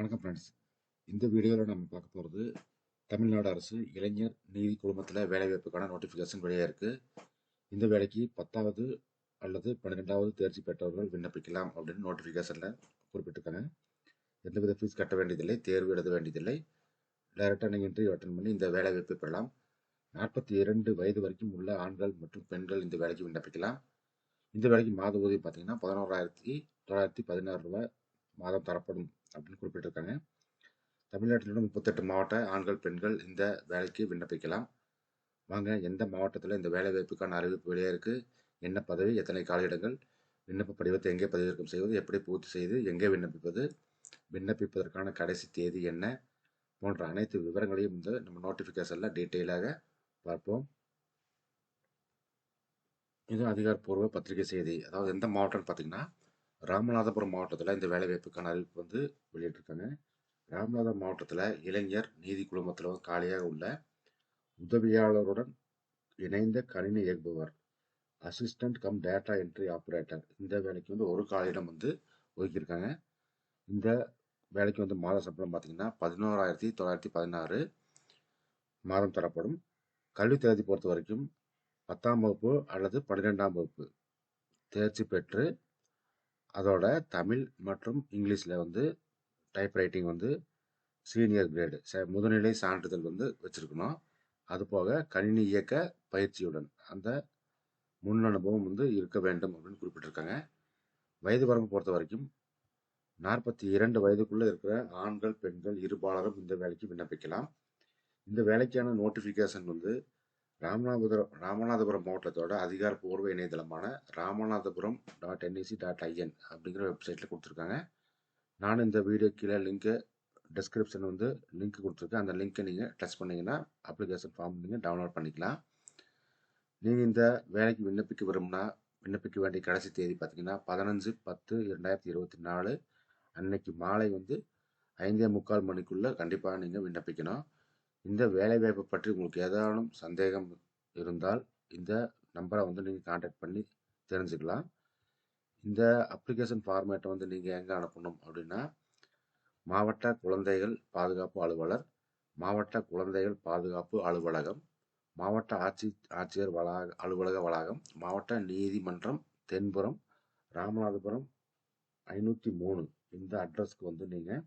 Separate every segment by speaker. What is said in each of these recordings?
Speaker 1: வணக்கம் ஃப்ரெண்ட்ஸ் இந்த வீடியோவில் நம்ம பார்க்க போகிறது தமிழ்நாடு அரசு இளைஞர் நீதி குழுமத்தில் வேலைவாய்ப்புக்கான நோட்டிஃபிகேஷன் வெளியாக இருக்குது இந்த வேலைக்கு பத்தாவது அல்லது பன்னிரெண்டாவது தேர்ச்சி பெற்றவர்கள் விண்ணப்பிக்கலாம் அப்படின்னு நோட்டிஃபிகேஷனில் குறிப்பிட்டிருக்காங்க. எந்தவித ஃபீஸ் கட்ட வேண்டியதில்லை தேர்வு எழுத வேண்டியதில்லை. டைரெக்டாக நீங்கள் இன்டர்வியூ அட்டன் பண்ணி இந்த வேலைவாய்ப்பை பெறலாம். நாற்பத்தி இரண்டு வயது வரைக்கும் உள்ள ஆண்கள் மற்றும் பெண்கள் இந்த வேலைக்கு விண்ணப்பிக்கலாம். இந்த வேலைக்கு மாத ஊதியம் பார்த்தீங்கன்னா பதினோராயிரத்தி தொள்ளாயிரத்தி பதினாறு ரூபாய் மாதம் தரப்படும். குறிப்பிட்டிருக்காங்க. தமிழ்நாட்டில் உள்ள முப்பத்தெட்டு மாவட்ட ஆண்கள் பெண்கள் இந்த வேலைக்கு விண்ணப்பிக்கலாம். வாங்க எந்த மாவட்டத்தில் இந்த வேலை வாய்ப்புக்கான அறிவிப்பு வெளியே இருக்குது என்ன பதவி? எத்தனை காலியிடங்கள் விண்ணப்ப படிவத்தை எங்கே பதிவிறக்கம் செய்வது? எப்படி பூர்த்தி செய்து எங்கே விண்ணப்பிப்பது? விண்ணப்பிப்பதற்கான கடைசி தேதி என்ன? போன்ற அனைத்து விவரங்களையும் இந்த நம்ம நோட்டிஃபிகேஷனில் டீட்டெயிலாக பார்ப்போம். இது அதிகாரப்பூர்வ பத்திரிகை செய்தி. அதாவது எந்த மாவட்டம்னு பார்த்தீங்கன்னா ராமநாதபுரம் மாவட்டத்தில் இந்த வேலைவாய்ப்புக்கான அறிவிப்பு வந்து வெளியிட்டிருக்காங்க. ராமநாதபுரம் மாவட்டத்தில் இளைஞர் நீதி குழுமத்தில் வந்து காலியாக உள்ள உதவியாளருடன் இணைந்த கணினி இயக்குபவர் assistant cum data entry operator இந்த வேலைக்கு வந்து ஒரு காலியிடம் வந்து ஒதுக்கியிருக்காங்க. இந்த வேலைக்கு வந்து மாத சம்பளம் பார்த்தீங்கன்னா பதினோராயிரத்தி தொள்ளாயிரத்தி பதினாறு மாதம் தரப்படும். கல்வி தகுதி பொறுத்த வரைக்கும் பத்தாம் வகுப்பு அல்லது பன்னிரெண்டாம் வகுப்பு தேர்ச்சி பெற்று அதோட தமிழ் மற்றும் இங்கிலீஷில் வந்து டைப் ரைட்டிங் வந்து சீனியர் கிரேடு முதுநிலை சான்றிதழ் வந்து வச்சுருக்கணும். அது போக கணினி இயக்க பயிற்சியுடன் அந்த முன் அனுபவம் வந்து இருக்க வேண்டும் அப்படின்னு குறிப்பிட்டிருக்காங்க. வயது வரம்பு பொறுத்த வரைக்கும் நாற்பத்தி இரண்டு வயதுக்குள்ளே இருக்கிற ஆண்கள் பெண்கள் இருபாலரும் இந்த வேலைக்கு விண்ணப்பிக்கலாம். இந்த வேலைக்கான நோட்டிஃபிகேஷன் வந்து ராமநாதபுரம் ராமநாதபுரம் மாவட்டத்தோட அதிகாரப்பூர்வ இணையதளமான Ramanathapuram dot NIC dot IN அப்படிங்கிற வெப்சைட்டில் கொடுத்துருக்காங்க. நான் இந்த வீடியோ கீழே லிங்க்கு டிஸ்கிரிப்ஷன் வந்து லிங்க் கொடுத்துருக்கேன். அந்த லிங்க்கை நீங்கள் டச் பண்ணிங்கன்னா அப்ளிகேஷன் ஃபார்ம் நீங்கள் டவுன்லோட் பண்ணிக்கலாம். நீங்கள் இந்த வேலைக்கு விண்ணப்பிக்க விரும்புனா விண்ணப்பிக்க வேண்டிய கடைசி தேதி பார்த்தீங்கன்னா பதினஞ்சு பத்து இரண்டாயிரத்தி இருபத்தி நாலு அன்னைக்கு மாலை வந்து ஐந்தே முக்கால் மணிக்குள்ளே கண்டிப்பாக நீங்கள் விண்ணப்பிக்கணும். இந்த வேலைவாய்ப்பை பற்றி உங்களுக்கு ஏதானும் சந்தேகம் இருந்தால் இந்த நம்பரை வந்து நீங்கள் காண்டாக்ட் பண்ணி தெரிஞ்சுக்கலாம். இந்த அப்ளிகேஷன் ஃபார்மேட்டை வந்து நீங்கள் எங்கே அனுப்பணும் அப்படின்னா மாவட்ட குழந்தைகள் பாதுகாப்பு அலுவலர் மாவட்ட குழந்தைகள் பாதுகாப்பு அலுவலகம் மாவட்ட ஆட்சி ஆட்சியர் வளாக அலுவலக வளாகம் மாவட்ட நீதிமன்றம் தென்புறம் ராமநாதபுரம் ஐநூற்றி மூணு. இந்த அட்ரஸ்க்கு வந்து நீங்கள்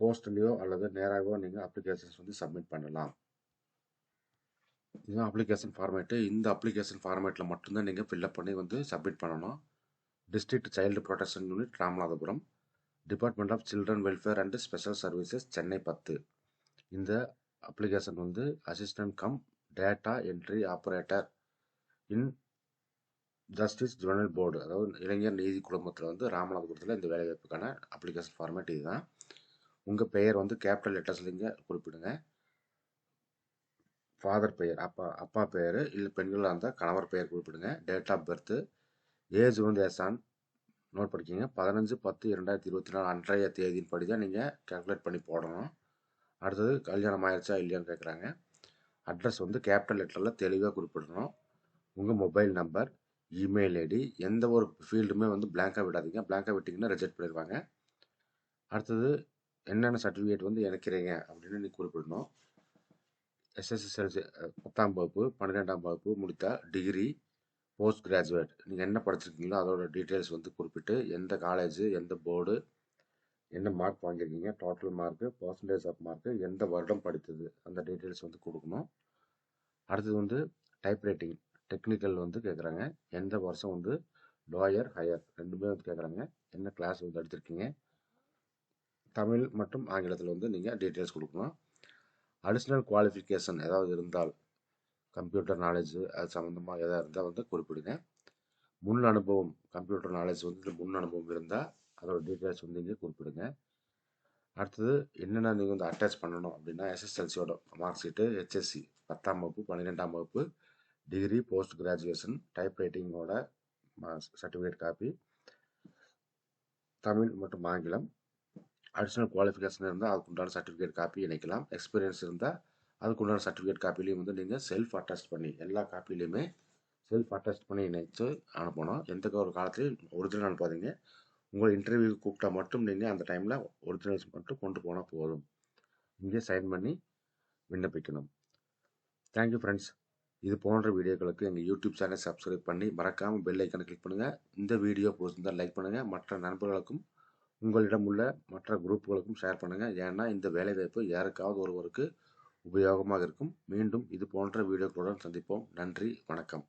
Speaker 1: போஸ்ட்லேயோ அல்லது நேராகவோ நீங்கள் அப்ளிகேஷன்ஸ் வந்து சப்மிட் பண்ணலாம். இதுதான் அப்ளிகேஷன் ஃபார்மேட்டு இந்த அப்ளிகேஷன் ஃபார்மேட்டில் மட்டும்தான் நீங்கள் ஃபில்அப் பண்ணி வந்து சப்மிட் பண்ணணும். District child protection unit Ramanathapuram. Department of children welfare and special services Chennai பத்து. இந்த அப்ளிகேஷன் வந்து assistant cum data entry operator in justice juvenile board அதாவது இளைஞர் நீதி குழுமத்தில் வந்து ராமநாதபுரத்தில் இந்த வேலைவாய்ப்புக்கான அப்ளிகேஷன் ஃபார்மேட் இதுதான். உங்கள் பெயர் வந்து கேபிட்டல் லெட்டர்ஸில் இங்கே குறிப்பிடுங்க. ஃபாதர் பெயர் அப்பா அப்பா பெயர் இல்லை பெண்களாக இருந்தால் கணவர் பெயர் குறிப்பிடுங்க. டேட் ஆஃப் பர்த்து ஏஜ் வந்து ஏசான் நோட் படிக்கிங்க பதினஞ்சு பத்து இரண்டாயிரத்தி இருபத்தி நாலு அன்றைய தேதியின் படி தான் நீங்கள் கேல்குலேட் பண்ணி போடணும். அடுத்தது கல்யாணம் ஆயிடுச்சா இல்லையான்னு கேட்குறாங்க அட்ரஸ் வந்து கேபிட்டல் லெட்டரில் தெளிவாக குறிப்பிடணும். உங்கள் மொபைல் நம்பர் இமெயில் ஐடி எந்த ஒரு ஃபீல்டுமே வந்து பிளாங்காக விடாதீங்க. பிளாங்காக விட்டிங்கன்னா ரிஜெக்ட் பண்ணிடுவாங்க அடுத்தது என்னென்ன சர்டிஃபிகேட் வந்து இணைக்கிறீங்க அப்படின்னு நீ குறிப்பிடணும். எஸ்எஸ்எஸ்எல்சி பத்தாம் வகுப்பு பன்னிரெண்டாம் வகுப்பு முடித்தா டிகிரி போஸ்ட் கிராஜுவேட் நீங்கள் என்ன படிச்சிருக்கீங்களோ அதோட டீட்டெயில்ஸ் வந்து குறிப்பிட்டு எந்த காலேஜ் எந்த போர்டு என்ன மார்க் வாங்கியிருக்கீங்க total mark percentage of mark எந்த வருடம் படித்தது அந்த டீட்டெயில்ஸ் வந்து கொடுக்கணும். அடுத்தது வந்து டைப் ரைட்டிங் டெக்னிக்கல் வந்து கேட்குறாங்க எந்த வருஷம் வந்து லோயர் ஹையர் ரெண்டுமே வந்து கேட்குறாங்க என்ன கிளாஸ் வந்து எடுத்திருக்கீங்க தமிழ் மற்றும் ஆங்கிலத்தில் வந்து நீங்கள் டீட்டெயில்ஸ் கொடுக்கணும். அடிஷ்னல் குவாலிஃபிகேஷன் ஏதாவது இருந்தால் கம்ப்யூட்டர் நாலேஜ் அது சம்மந்தமாக எதாவது இருந்தால் வந்து குறிப்பிடுங்க. முன் அனுபவம் கம்ப்யூட்டர் நாலேஜ் வந்து முன் அனுபவம் இருந்தால் அதோட டீட்டெயில்ஸ் வந்து இங்கே குறிப்பிடுங்க. அடுத்தது என்னென்ன நீங்கள் வந்து அட்டாச் பண்ணணும் அப்படின்னா எஸ்எஸ்எல்சியோட மார்க் ஷீட்டு ஹெச்எஸ்சி பத்தாம் வகுப்பு பன்னிரெண்டாம் வகுப்பு டிகிரி போஸ்ட் கிராஜுவேஷன் டைப் ரைட்டிங்கோட சர்டிஃபிகேட் காப்பி தமிழ் மற்றும் ஆங்கிலம் அடிஷ்னல் குவாலிஃபிகேஷன் இருந்தால் அதுக்குண்டான சர்டிஃபிகேட் காப்பி இணைக்கலாம். எக்ஸ்பீரியன்ஸ் இருந்தால் அதுக்குண்டான சர்டிஃபிகேட் காப்பிலையும் வந்து நீங்கள் செல்ஃப் அட்டாஸ்ட் பண்ணி எல்லா காப்பிலையுமே செல்ஃப் அட்டாஸ்ட் பண்ணி இணைத்து அனுப்பணும். எந்த ஒரு காலத்துலையும் ஒரிஜினல் அனுப்பாதீங்க. உங்களை இன்டர்வியூக்கு கூப்பிட்டா மட்டும் நீங்கள் அந்த டைமில் ஒரிஜினல்ஸ் மட்டும் கொண்டு போனால் போதும். இங்கே சைன் பண்ணி விண்ணப்பிக்கணும். தேங்க்யூ ஃப்ரெண்ட்ஸ் இது போன்ற வீடியோக்களுக்கு எங்கள் யூடியூப் சேனலை சப்ஸ்கிரைப் பண்ணி மறக்காமல் பெல் ஐக்கனை கிளிக் பண்ணுங்கள் இந்த வீடியோ பிடிச்சிருந்தால் லைக் பண்ணுங்கள் மற்ற நண்பர்களுக்கும் உங்களிடம் உள்ள மற்ற குரூப்புகளுக்கும் ஷேர் பண்ணுங்கள் ஏன்னா இந்த வேலைவாய்ப்பு யாருக்காவது ஒருவருக்கு உபயோகமாக இருக்கும். மீண்டும் இது போன்ற வீடியோக்களுடன் சந்திப்போம். நன்றி வணக்கம்.